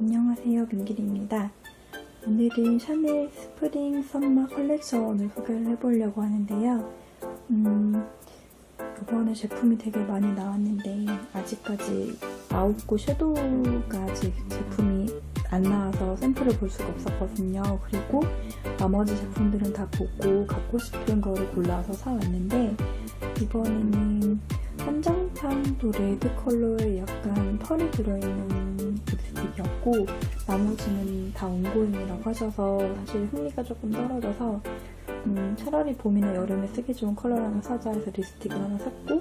안녕하세요 민길입니다. 오늘은 샤넬 스프링 썸머 컬렉션을 소개를 해보려고 하는데요. 음, 이번에 제품이 되게 많이 나왔는데 아직까지 곳 섀도우가 아직 제품이 안 나와서 샘플을 볼 수가 없었거든요. 그리고 나머지 제품들은 다 보고 갖고 싶은 거를 골라서 사왔는데 이번에는 한정판 도 레드 컬러에 약간 펄이 들어있는 립스틱이었고 나머지는 다 온고잉이라고 하셔서 사실 흥미가 조금 떨어져서 음, 차라리 봄이나 여름에 쓰기 좋은 컬러 하나 사자 해서 립스틱을 하나 샀고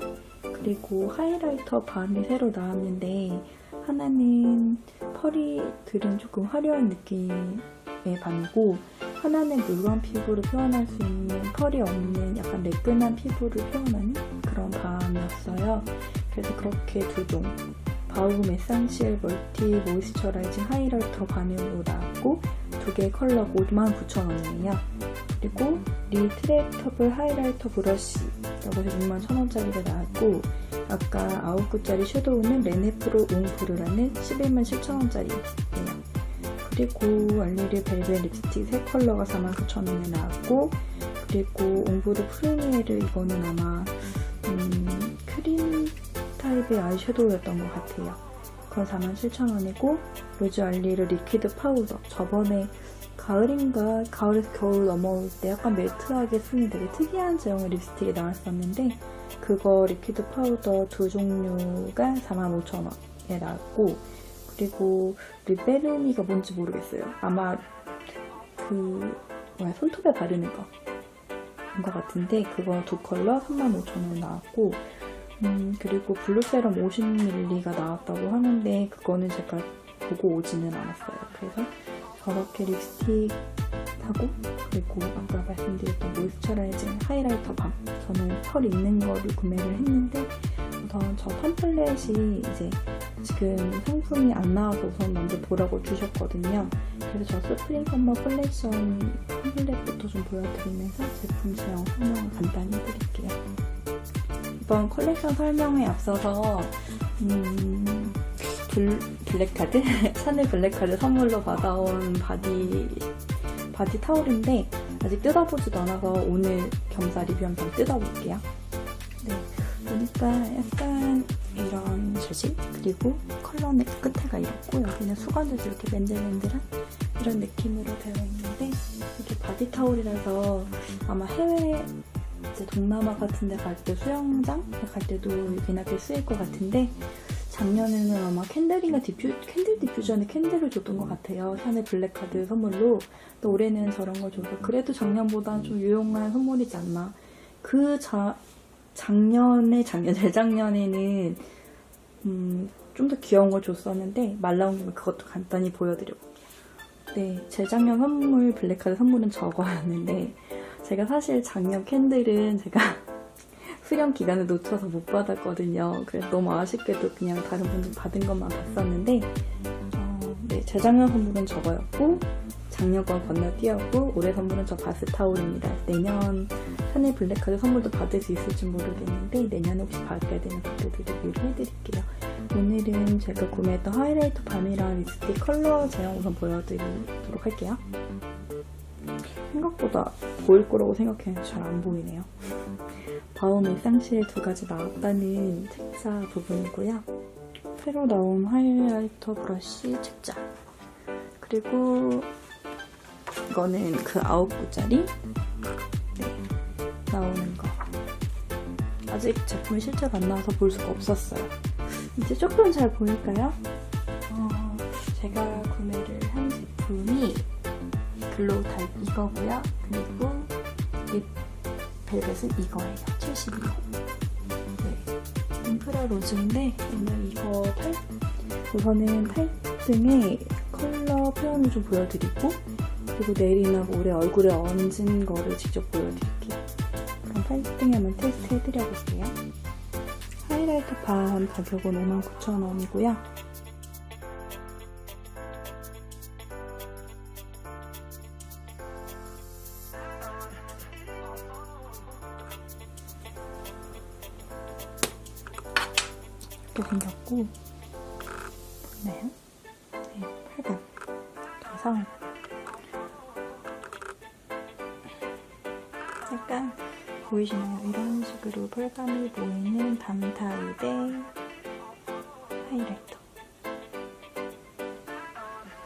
그리고 하이라이터 밤이 새로 나왔는데 하나는 펄이 들은 조금 화려한 느낌의 밤이고 하나는 물광 피부를 표현할 수 있는 펄이 없는 약간 매끈한 피부를 표현하는 그런 밤이었어요. 그래서 그렇게 두 종. 바움 에센셜 멀티 모이스처라이징 하이라이터 밤으로 나왔고 두 개의 컬러가 59,000원이에요. 그리고 리 트랙터블 하이라이터 브러쉬라고 해서 61,000원짜리가 나왔고 아까 9구짜리 섀도우는 레네프로 옹브르라는 11만 7천원짜리예요. 그리고 알리르 벨벳 립스틱 세 컬러가 49,000원에 나왔고 그리고 옹브르 프리미에르 이거는 아마 음, 크림 타입의 아이섀도우였던 것 같아요. 그건 47,000원이고 로즈 알리르 리퀴드 파우더 저번에 가을인가 가을에서 겨울 넘어올 때 약간 매트하게 쓰는 되게 특이한 제형의 립스틱이 나왔었는데 그거 리퀴드 파우더 두 종류가 45,000원에 나왔고 그리고 립베르미가 뭔지 모르겠어요. 아마 그 뭐야 손톱에 바르는 거. 인것 같은데 그거 두 컬러 35,000원 나왔고 음, 그리고 블루세럼 50ml가 나왔다고 하는데 그거는 제가 보고 오지는 않았어요. 그래서 저렇게 립스틱하고 그리고 아까 말씀드렸던 모이스처라이징 하이라이터 밤 저는 펄 있는 거를 구매를 했는데 우선 저 팜플렛이 이제 지금 상품이 안 나와서 우선 먼저 보라고 주셨거든요. 그래서 저 스프링 썸머 컬렉션 팜플렛부터 좀 보여드리면서 제품 제형 설명을 간단히. 이번 컬렉션 설명에 앞서서 음, 블, 블랙카드? 샤넬 블랙카드 선물로 받아온 바디, 바디 타올인데 아직 뜯어보지도 않아서 오늘 겸사 리뷰 영상 뜯어볼게요. 네, 보니까 약간 이런 재질 그리고 컬러는 끝에가 이렇고 여기는 수건도 이렇게 맨들맨들한 이런 느낌으로 되어 있는데 이게 바디 타올이라서 아마 해외 이제 동남아 같은 데 갈 때 수영장 갈 때도 이렇게 쓰일 것 같은데 작년에는 아마 캔들인가 디퓨, 캔들 디퓨전에 캔들을 줬던 것 같아요. 샤넬 블랙카드 선물로. 또 올해는 저런 걸 줘서 그래도 작년보다 좀 유용한 선물이지 않나. 그 자, 작년에, 작년, 재작년에는 음, 좀 더 귀여운 걸 줬었는데 말 나온 김에 그것도 간단히 보여드려볼게요. 네, 재작년 선물 블랙카드 선물은 저거였는데 제가 사실 작년 캔들은 제가 수령 기간을 놓쳐서 못 받았거든요. 그래서 너무 아쉽게도 그냥 다른 분들 받은 것만 봤었는데 어, 네, 재작년 선물은 저거였고 작년 건 건너뛰었고 올해 선물은 저 바스 타올입니다. 내년 샤넬 블랙카드 선물도 받을 수 있을지 모르겠는데 내년에 혹시 받게 되면 그때도 리뷰를 해드릴게요. 오늘은 제가 구매했던 하이라이터 밤이랑 립스틱 컬러 제형 우선 보여드리도록 할게요. 생각보다 보일 거라고 생각했는데 잘 안 보이네요. 바움 일상시에 두 가지 나왔다는 책자 부분이고요. 새로 나온 하이라이터 브러쉬 책자. 그리고 이거는 그 아홉 구짜리 네, 나오는 거. 아직 제품이 실제로 안 나와서 볼 수가 없었어요. 이제 조금 잘 보일까요? 타입 이거고요. 그리고 립 벨벳은 이거예요. 72호. 네. 인프라 로즈인데 오늘 이거 팔 우선은 팔등에 컬러 표현을 좀 보여드리고 그리고 내일이나 모레 얼굴에 얹은 거를 직접 보여드릴게요. 그럼 팔등에 한번 테스트 해드려볼게요. 하이라이터 반 가격은 59,000원이고요. 이렇게 생겼고 보이나요? 네, 8번. 그래서 약간 보이시나요? 이런 식으로 펄감이 보이는 밤 타입의 하이라이터.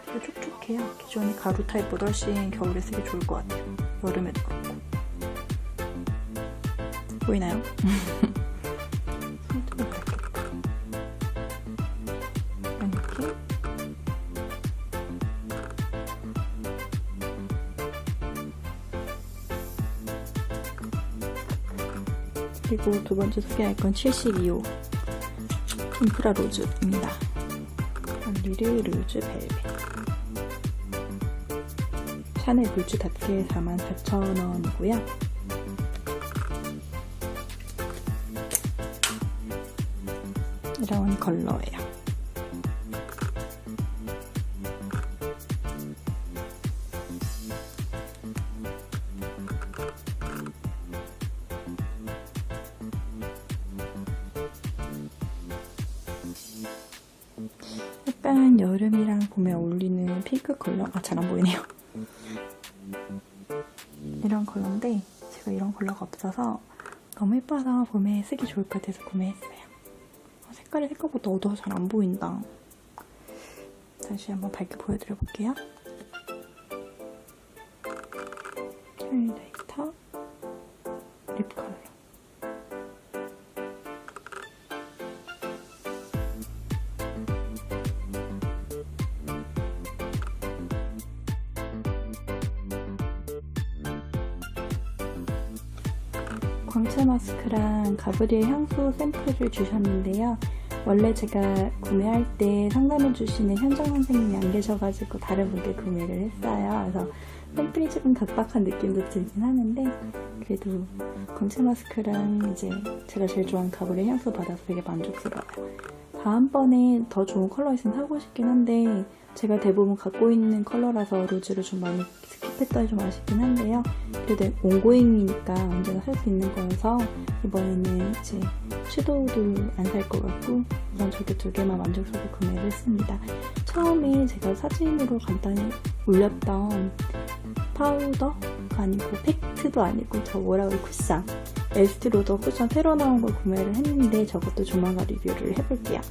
되게 촉촉해요. 기존의 가루 타입보다 훨씬 겨울에 쓰기 좋을 것 같아요. 여름에도 그렇고. 보이나요? 그리고 두 번째 소개할 건 72호 인프라 로즈입니다. 리르 루즈 벨벳 샤넬 루즈 닷게 44,000원이고요. 이런 컬러예요. 약간 여름이랑 봄에 어울리는 핑크 컬러. 아, 잘 안 보이네요. 이런 컬러인데, 제가 이런 컬러가 없어서 너무 예뻐서 봄에 쓰기 좋을 것 같아서 구매했어요. 어, 색깔이 생각보다 어두워서 잘 안 보인다. 다시 한번 밝게 보여드려 볼게요. 하이라이터, 광채 마스크랑 가브리엘 향수 샘플을 주셨는데요. 원래 제가 구매할 때 상담해주시는 현정 선생님이 안 계셔가지고 다른 분께 구매를 했어요. 그래서 샘플이 조금 각박한 느낌도 들긴 하는데 그래도 광채 마스크랑 이제 제가 제일 좋아하는 가브리엘 향수 받아서 되게 만족스러워요. 다음번에 더 좋은 컬러 있으면 사고 싶긴 한데 제가 대부분 갖고 있는 컬러라서 로즈를 좀 많이 스킵했더니 좀 아쉽긴 한데요. 그래도 온고잉이니까 언제나 살 수 있는 거여서 이번에는 이제 섀도우도 안 살 것 같고 이런 저게 두 개만 만족스럽게 구매를 했습니다. 처음에 제가 사진으로 간단히 올렸던 파우더가 아니고 팩트도 아니고 저 뭐라고 해 쿠션 에스티로더 쿠션 새로 나온 걸 구매를 했는데 저것도 조만간 리뷰를 해볼게요.